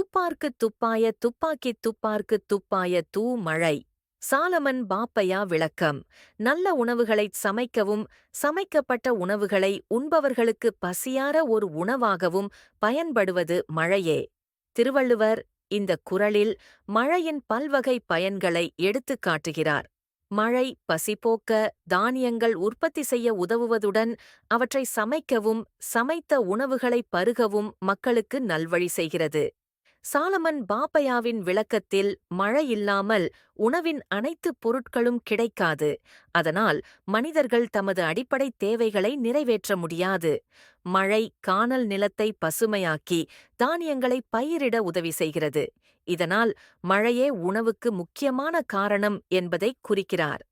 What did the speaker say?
துப்பார்க்குத் துப்பாய துப்பாக்கித் துப்பார்க்குத் துப்பாய தூ மழை. சாலமன் பாப்பையா விளக்கம். நல்ல உணவுகளைச் சமைக்கவும் சமைக்கப்பட்ட உணவுகளை உண்பவர்களுக்கு பசியார ஒரு உணவாகவும் பயன்படுவது மழையே. திருவள்ளுவர் இந்த குறளில் மழையின் பல்வகை பயன்களை எடுத்துக் காட்டுகிறார். மழை பசிபோக்க தானியங்கள் உற்பத்தி செய்ய உதவுவதுடன் அவற்றை சமைக்கவும் சமைத்த உணவுகளை பருகவும் மக்களுக்கு நல்வழி செய்கிறது. சாலமன் பாப்பையாவின் விளக்கத்தில் மழை இல்லாமல் உணவின் அனைத்து பொருட்களும் கிடைக்காது. அதனால் மனிதர்கள் தமது அடிப்படை தேவைகளை நிறைவேற்ற முடியாது. மழை கானல் நிலத்தை பசுமையாக்கி தானியங்களை பயிரிட உதவி செய்கிறது. இதனால் மழையே உணவுக்கு முக்கியமான காரணம் என்பதை குறிக்கிறார்.